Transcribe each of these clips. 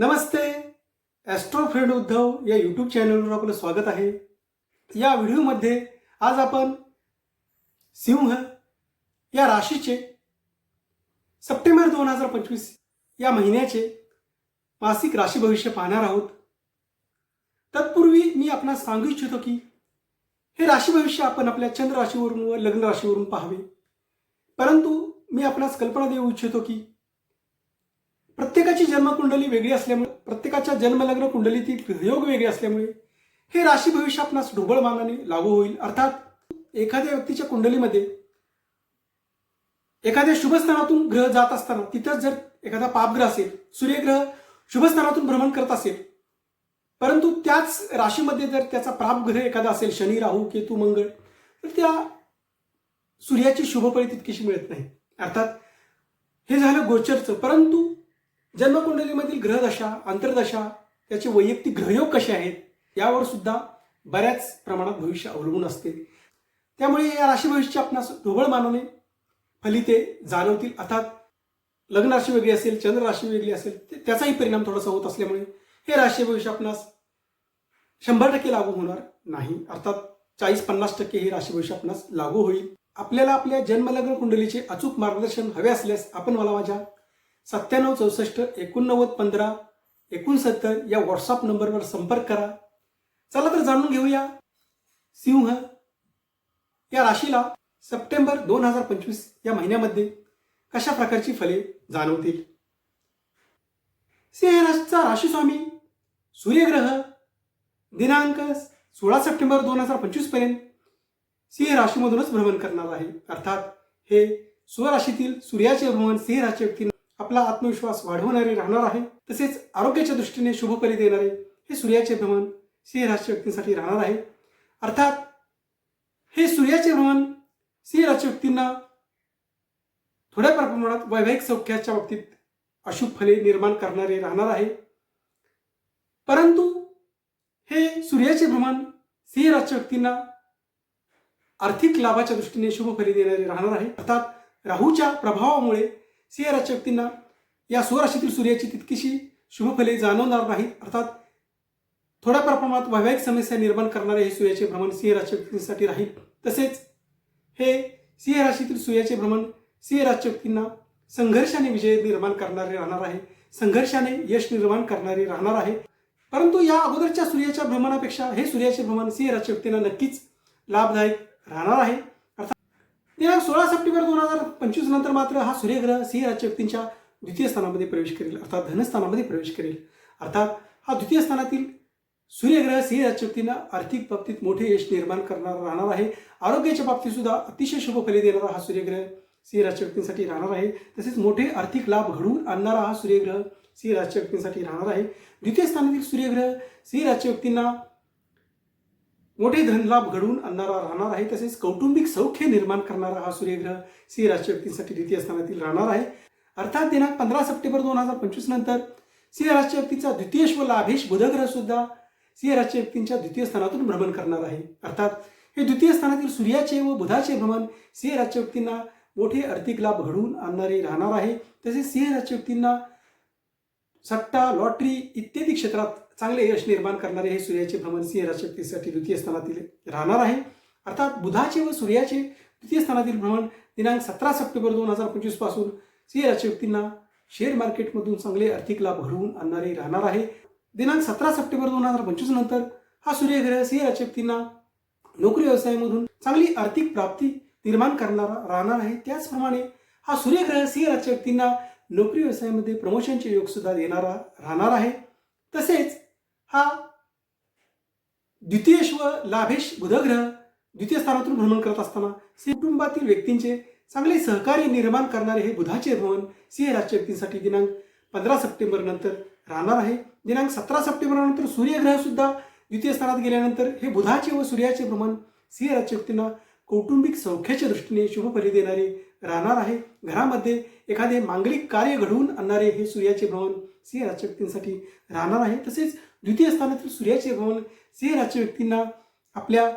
नमस्ते Austro friend Uddhav या YouTube चॅनलवर आपलं स्वागत आहे. या व्हिडिओमध्ये आज आपण सिंह या राशीचे सप्टेंबर दोन हजार पंचवीस या महिन्याचे मासिक राशी भविष्य पाहणार आहोत. तत्पूर्वी मी आपणास सांगू इच्छितो की हे राशी भविष्य आपण आपल्या चंद्र राशीवरून व लग्न राशीवरून पाहावे. परंतु मी आपणास कल्पना देऊ इच्छितो की प्रत्येकाची जन्मकुंडली वेगळी असल्यामुळे प्रत्येकाच्या जन्मलग्न कुंडलीतील योग वेगळे असल्यामुळे हे राशी भविष्य आपणास ढोबळ मानाने लागू होईल. अर्थात एखाद्या व्यक्तीच्या कुंडलीमध्ये एखाद्या शुभस्थानातून ग्रह जात असताना तिथंच जर एखादा पापग्रह असेल सूर्यग्रह शुभस्थानातून भ्रमण करत असेल परंतु त्याच राशीमध्ये जर त्याचा प्रापग्रह एखादा असेल शनी राहू केतू मंगळ तर त्या सूर्याची शुभफळी तितकीशी मिळत नाही. अर्थात हे झालं गोचरचं. परंतु जन्मकुंडलीमधील ग्रहदशा अंतर्दशा त्याचे वैयक्तिक ग्रहयोग कसे आहेत यावर सुद्धा बऱ्याच प्रमाणात भविष्य अवलंबून असते. त्यामुळे या राशी आपणास ढोबळ मानवणे फलिते जाणवतील. अर्थात लग्न राशी वेगळी असेल चंद्र राशी वेगळी असेल ते- त्याचाही परिणाम थोडासा होत असल्यामुळे हे राशी भविष्य आपणास शंभर टक्के लागू होणार नाही. अर्थात चाळीस पन्नास टक्के हे राशी भविष्य आपणास लागू होईल. आपल्याला आपल्या जन्मलग्न कुंडलीचे अचूक मार्गदर्शन हवे असल्यास आपण मला माझ्या सत्त्याण्णव चौसष्ट एकोणनव्वद पंधरा एकोणसत्तर या व्हॉट्सअप नंबरवर संपर्क करा. चला तर जाणून घेऊया. सिंह या राशीला सप्टेंबर दोन हजार पंचवीस या महिन्यामध्ये कशा प्रकारची फले जाणवतील? सिंहराजचा राशीस्वामी सूर्यग्रह दिनांक सोळा सप्टेंबर दोन हजार पंचवीसपर्यंत सिंह राशीमधूनच भ्रमण करणार आहे. अर्थात हे स्वराशीतील सूर्याचे भ्रमण सिंह राशी व्यक्तींना आपला आत्मविश्वास वाढवणारे राहणार आहे तसेच आरोग्याच्या दृष्टीने शुभफली देणारे हे सूर्याचे भ्रमण सिंह राशी व्यक्तींसाठी राहणार आहे. अर्थात हे सूर्याचे भ्रमण सिंह राशी व्यक्तींना थोड्या प्रमाणात वैवाहिक सौख्याच्या बाबतीत अशुभ फले निर्माण करणारे राहणार आहे. परंतु हे सूर्याचे भ्रमण सिंह राशी व्यक्तींना आर्थिक लाभाच्या दृष्टीने शुभ फले देणारे राहणार आहे. अर्थात राहूच्या प्रभावामुळे सिंह राशी व्यक्तींना या स्वराशीतील सूर्याची तितकीशी शुभफले जाणवणार नाहीत. अर्थात थोड्याफार प्रमाणात वैवाहिक समस्या निर्माण करणारे हे सूर्याचे भ्रमण सिंह व्यक्तींसाठी राहील. तसेच हे सिंह राशीतील सूर्याचे भ्रमण सिंह व्यक्तींना संघर्षाने विजय निर्माण करणारे राहणार आहे. संघर्षाने यश निर्माण करणारे राहणार आहे. परंतु या अगोदरच्या सूर्याच्या भ्रमणापेक्षा हे सूर्याचे भ्रमण सिंह व्यक्तींना नक्कीच लाभदायक राहणार आहे. दिनांक सोळा सप्टेंबर दोन हजार पंचवीस नंतर मात्र हा सूर्यग्रह सिंह राजच्या व्यक्तींच्या द्वितीय स्थानामध्ये प्रवेश करेल अर्थात धनस्थानामध्ये प्रवेश करेल. अर्थात हा द्वितीय स्थानातील सूर्यग्रह सिंह राशी व्यक्तींना आर्थिक बाबतीत मोठे यश निर्माण करणार राहणार आहे. आरोग्याच्या बाबतीत सुद्धा अतिशय शुभ फले देणारा हा सूर्यग्रह सिंह राशी व्यक्तींसाठी राहणार आहे. तसेच मोठे आर्थिक लाभ घडवून आणणारा हा सूर्यग्रह सिंह राशी व्यक्तींसाठी राहणार आहे. द्वितीय स्थानातील सूर्यग्रह सिंह राशी व्यक्तींना मोठे धनलाभ घडवून आणणारा राहणार आहे. तसेच कौटुंबिक सौख्य निर्माण करणारा हा सूर्यग्रह सिंह राशी व्यक्तींसाठी द्वितीय स्थानातील राहणार आहे. अर्थात दिनांक पंधरा सप्टेंबर दोन हजार पंचवीस नंतर सिंह राशी व्यक्तीचा द्वितीयश व लाभेश बुधग्रह सुद्धा सिंह राशी व्यक्तींच्या द्वितीय स्थानातून भ्रमण करणार आहे. अर्थात हे द्वितीय स्थानातील सूर्याचे व बुधाचे भ्रमण सिंह राशी व्यक्तींना मोठे आर्थिक लाभ घडवून आणणारे राहणार आहे. तसेच सिंह राशी व्यक्तींना सट्टा लॉटरी इत्यादी क्षेत्रात चांगले यश निर्माण करणारे हे सूर्याचे भ्रमण सिंह राशी द्वितीय स्थानातील राहणार आहे. अर्थात बुधाचे व सूर्याचे द्वितीय स्थानातील भ्रमण दिनांक सतरा सप्टेंबर दोन हजार पंचवीसपासून सिंह राशी शेअर मार्केटमधून चांगले आर्थिक लाभ घडवून आणणारे राहणार आहे. दिनांक सतरा सप्टेंबर दोन हजार पंचवीस नंतर हा सूर्यग्रह सिंह राशी नोकरी व्यवसायामधून चांगली आर्थिक प्राप्ती निर्माण करणारा राहणार आहे. त्याचप्रमाणे हा सूर्यग्रह सिंह राशी नोकरी व्यवसायामध्ये प्रमोशनचे योगसुद्धा देणारा राहणार आहे. तसेच हा द्वितीयश व लाभेश बुधग्रह द्वितीय स्थानातून भ्रमण करत असताना सिंह कुटुंबातील व्यक्तींचे चांगले सहकार्य निर्माण करणारे हे बुधाचे भ्रमण सिंह राजच्या व्यक्तींसाठी दिनांक पंधरा सप्टेंबर नंतर राहणार आहे. दिनांक सतरा सप्टेंबर नंतर सूर्यग्रह सुद्धा द्वितीय स्थानात गेल्यानंतर हे बुधाचे व सूर्याचे भ्रमण सिंह राजच्या व्यक्तींना कौटुंबिक सौख्याच्या दृष्टीने शुभफली देणारे राहणार आहे. घरामध्ये एखादे मांगलिक कार्य घडवून आणणारे हे सूर्याचे भ्रमण सिंह राशी व्यक्तींसाठी राहणार आहे. तसेच द्वितीय स्थानातील सूर्याचे भवन सिंह राशी व्यक्तींना आपल्या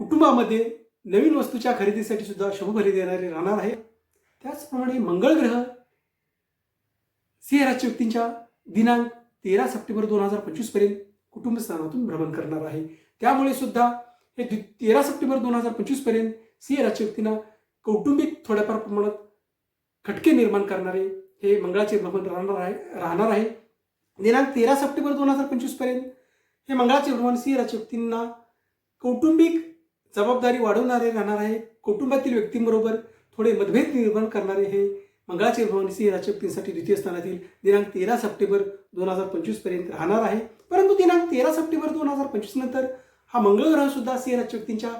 कुटुंबामध्ये नवीन वस्तूच्या खरेदीसाठी सुद्धा शुभभरी देणारे राहणार आहे. त्याचप्रमाणे मंगळ ग्रह सिंह राशी व्यक्तींच्या दिनांक तेरा सप्टेंबर दोन हजार पंचवीसपर्यंत कुटुंब स्थानातून भ्रमण करणार आहे. त्यामुळे सुद्धा हे तेरा सप्टेंबर दोन हजार पंचवीसपर्यंत सिंह राशी व्यक्तींना कौटुंबिक थोड्याफार प्रमाणात खटके निर्माण करणारे हे मंगळाचे भ्रमण राहणार आहे राहणार आहे. दिनांक तेरा सप्टेंबर दोन हजार पंचवीसपर्यंत हे मंगळाचे भ्रमण सिंह राशी व्यक्तींना कौटुंबिक जबाबदारी वाढवणारे राहणार आहे कुटुंबातील व्यक्तींबरोबर थोडे मतभेद निर्माण करणारे हे मंगळाचे भवन सिंह राशी व्यक्तींसाठी द्वितीय स्थानातील दिनांक तेरा सप्टेंबर दोन हजार पंचवीसपर्यंत राहणार आहे. परंतु दिनांक तेरा सप्टेंबर दोन हजार पंचवीस नंतर हा मंगळ ग्रह सुद्धा सिंह राशी व्यक्तींच्या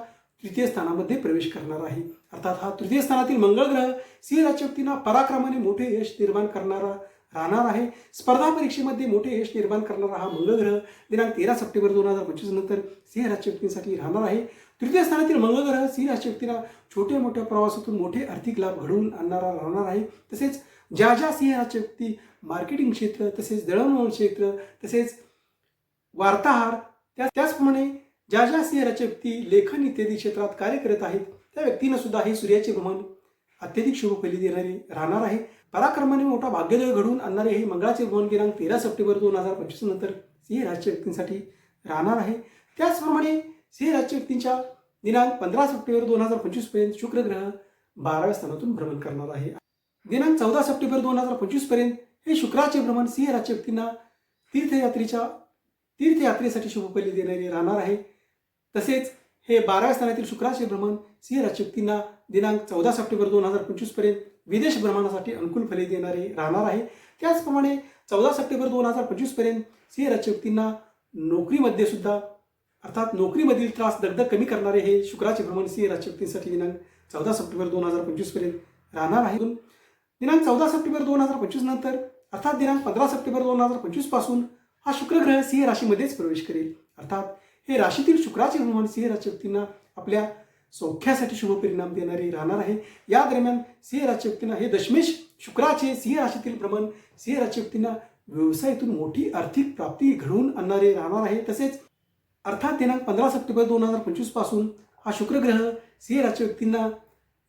तृतीय स्थानामध्ये प्रवेश करणार आहे. अर्थात हा तृतीय स्थानातील मंगळ ग्रह सिंह राशी व्यक्तींना पराक्रमाने मोठे यश निर्माण करणारा राहणार आहे. स्पर्धा परीक्षेमध्ये मोठे यश निर्माण करणारा हा मंगळग्रह दिनांक तेरा सप्टेंबर दोन हजार पंचवीस नंतर सिंह राशी व्यक्तींसाठी राहणार आहे. तृतीय स्थानातील मंगळग्रह सिंह राशी व्यक्तीला छोट्या मोठ्या प्रवासातून मोठे आर्थिक लाभ घडवून आणणारा राहणार आहे. तसेच ज्या ज्या सिंह राशी व्यक्ती मार्केटिंग क्षेत्र तसेच दळणवळण क्षेत्र तसेच वार्ताहार त्या त्याचप्रमाणे ज्या ज्या सिंह राशी व्यक्ती लेखन इत्यादी क्षेत्रात कार्य करत आहेत त्या व्यक्तींना सुद्धा हे सूर्याचे भ्रमण अत्यधिक शुभ फली देणारे राहणार आहे. पराक्रमाने मोठा भाग्योदय घडवून आणणारे हे मंगळाचे भवन दिनांक तेरा सप्टेंबर दोन हजार पंचवीस नंतर सिंह राजच्या व्यक्तींसाठी राहणार आहे. त्याचप्रमाणे सिंह राजच्या व्यक्तींच्या दिनांक पंधरा सप्टेंबर दोन हजार पंचवीसपर्यंत शुक्रग्रह बाराव्या स्थानातून भ्रमण करणार आहे. दिनांक चौदा सप्टेंबर दोन हजार पंचवीसपर्यंत हे शुक्राचे भ्रमण सिंह राजच्या व्यक्तींना तीर्थयात्रेच्या तीर्थयात्रेसाठी शुभपल्ली देणारे राहणार आहे. तसेच हे बाराव्या स्थानातील शुक्राचे भ्रमण सिंह राजच्या व्यक्तींना दिनांक चौदा सप्टेंबर दोन हजार पंचवीसपर्यंत विदेश भ्रमणासाठी अनुकूल फले देणारे राहणार आहे. त्याचप्रमाणे चौदा सप्टेंबर दोन हजार पंचवीसपर्यंत सिंह राजच्या व्यक्तींना नोकरीमध्ये सुद्धा अर्थात नोकरीमधील त्रास दगदग कमी करणारे हे शुक्राचे भ्रमण सिंह राजच्या व्यक्तींसाठी दिनांक चौदा सप्टेंबर दोन हजार पंचवीसपर्यंत राहणार आहे. दिनांक चौदा सप्टेंबर दोन हजार पंचवीस नंतर अर्थात दिनांक पंधरा सप्टेंबर दोन हजार पंचवीसपासून हा शुक्रग्रह सिंह राशीमध्येच प्रवेश करेल. अर्थात हे राशीतील शुक्राचे भ्रमण सिंह राशी व्यक्तींना आपल्या सौख्यासाठी शुभ परिणाम देणारे राहणार आहे. या दरम्यान सिंह राशी व्यक्तींना हे दशमेश शुक्राचे सिंह राशीतील भ्रमण सिंह राशी व्यक्तींना व्यवसायातून मोठी आर्थिक प्राप्ती घडवून आणणारे राहणार आहे. तसेच अर्थात दिनांक पंधरा सप्टेंबर दोन हजार पंचवीसपासून हा शुक्र ग्रह सिंह राशी व्यक्तींना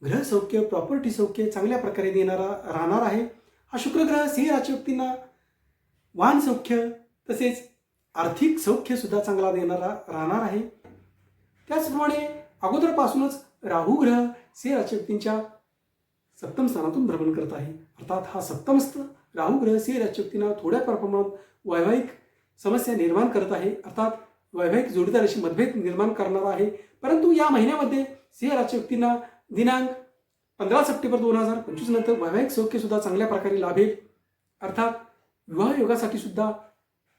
ग्रह सौख्य प्रॉपर्टी सौख्य चांगल्या प्रकारे देणारा राहणार आहे. हा शुक्र ग्रह सिंह राशी व्यक्तींना वाहन सौख्य तसेच आर्थिक सौख्य सुद्धा चांगला देणारा राहणार आहे. त्याचप्रमाणे अगोदरपासूनच राहू ग्रह सिंह व्यक्तींच्या सप्तम स्थानातून भ्रमण करत आहे. अर्थात हा सप्तमस्थ राहू ग्रह सिंह राशी व्यक्तींना थोड्या प्रमाणात वैवाहिक समस्या निर्माण करत आहे. अर्थात वैवाहिक जोडीदाराशी मतभेद निर्माण करणारा आहे. परंतु या महिन्यामध्ये सिंह राशी व्यक्तींना दिनांक पंधरा सप्टेंबर दोन हजार पंचवीस नंतर वैवाहिक सौख्य सुद्धा चांगल्या प्रकारे लाभेल. अर्थात विवाह योगासाठी सुद्धा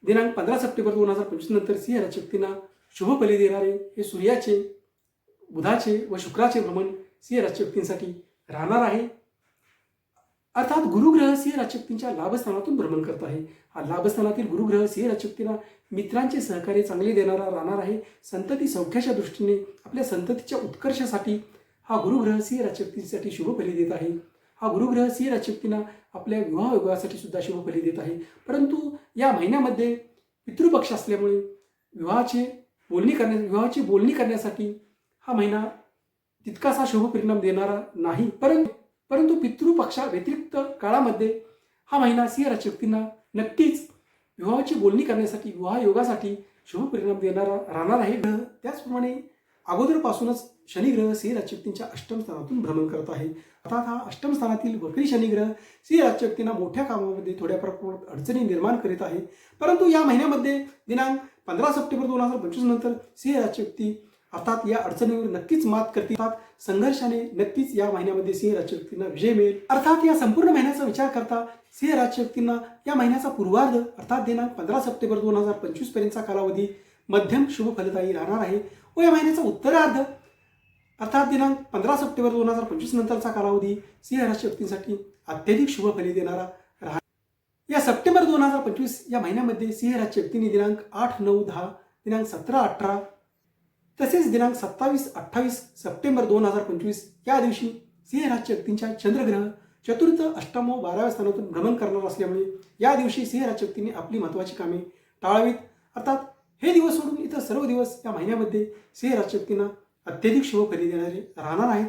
दिनांक पंधरा सप्टेंबर दोन हजार पंचवीस नंतर सिंह राशी व्यक्तींना शुभ बली देणारे हे सूर्याचे बुधाचे व शुक्राचे भ्रमण सिंह राजशक्तींसाठी राहणार आहे. अर्थात गुरुग्रह सिंह राजशक्तींच्या लाभस्थानातून भ्रमण करत आहे. हा लाभस्थानातील गुरुग्रह सिंह राजशक्तींना मित्रांचे सहकार्य चांगले देणारा राहणार आहे. संतती सौख्याच्या दृष्टीने आपल्या संततीच्या उत्कर्षासाठी हा गुरुग्रह सिंह राजशक्तींसाठी शुभ फली देत आहे. हा गुरुग्रह सिंह राजशक्तींना आपल्या विवाह विवाहासाठी सुद्धा शुभ फली देत आहे. परंतु या महिन्यामध्ये पितृपक्ष असल्यामुळे विवाहाचे बोलणी करण्या विवाहाची बोलणी करण्यासाठी हा महिना तितकासा शुभ परिणाम देणारा नाही परंतु परंतु पितृपक्षा व्यतिरिक्त काळामध्ये हा महिना सिंह राशी व्यक्तींना नक्कीच विवाहाची बोलणी करण्यासाठी विवाह योगासाठी शुभ परिणाम देणारा राहणार आहे. ग्रह त्याचप्रमाणे अगोदरपासूनच शनिग्रह सिंह राशी व्यक्तींच्या अष्टम स्थानातून भ्रमण करत आहे. अर्थात हा अष्टम स्थानातील वक्री शनिग्रह सिंह राशी व्यक्तींना मोठ्या कामामध्ये थोड्या प्रमाणात अडचणी निर्माण करीत आहे. परंतु या महिन्यामध्ये दिनांक पंधरा सप्टेंबर दोन हजार पंचवीस नंतर सिंह राशी व्यक्ती अर्थात या अडचणीवर नक्कीच मात करतील. संघर्षाने नक्कीच या महिन्यामध्ये सिंह राशी विजय मिळेल. अर्थात या संपूर्ण महिन्याचा विचार करता सिंह राशी या महिन्याचा पूर्वार्ध अर्थात दिनांक पंधरा सप्टेंबर दोन हजार पंचवीस पर्यंतचा कालावधी मध्यम शुभ फलदायी राहणार आहे व या महिन्याचा उत्तरार्ध अर्थात दिनांक पंधरा सप्टेंबर दोन हजार पंचवीस नंतरचा कालावधी सिंह राशी अत्यधिक शुभ फले देणारा राहा या सप्टेंबर दोन हजार पंचवीस या महिन्यामध्ये सिंह राशी दिनांक आठ नऊ दहा दिनांक सतरा अठरा तसेच दिनांक सत्तावीस अठ्ठावीस सप्टेंबर दोन हजार पंचवीस या दिवशी सिंह राजशक्तींच्या व्यक्तींच्या चंद्रग्रह चतुर्थ अष्टम व बाराव्या स्थानातून भ्रमण करणार असल्यामुळे या दिवशी सिंह राशी आपली महत्त्वाची कामे टाळावीत. अर्थात हे दिवस सोडून इतर सर्व दिवस या महिन्यामध्ये सिंह राशी व्यक्तींना अत्यधिक शुभ फली देणारे राहणार आहेत.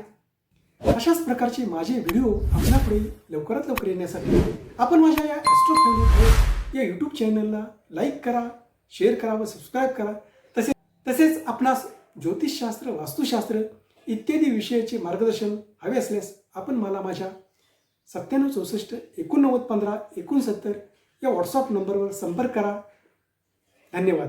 अशाच प्रकारचे माझे व्हिडिओ आपल्यापुढे लवकरात लवकर येण्यासाठी आपण माझ्या या ॲस्ट्रो या यूट्यूब चॅनलला लाईक करा शेअर करा व सबस्क्राईब करा. तसेच आपणास ज्योतिषशास्त्र वास्तुशास्त्र इत्यादी विषयाचे मार्गदर्शन हवे असल्यास आपण मला माझ्या सत्त्याण्णव चौसष्ट एकोणनव्वद पंधरा एकोणसत्तर या व्हॉट्सअप नंबरवर संपर्क करा. धन्यवाद.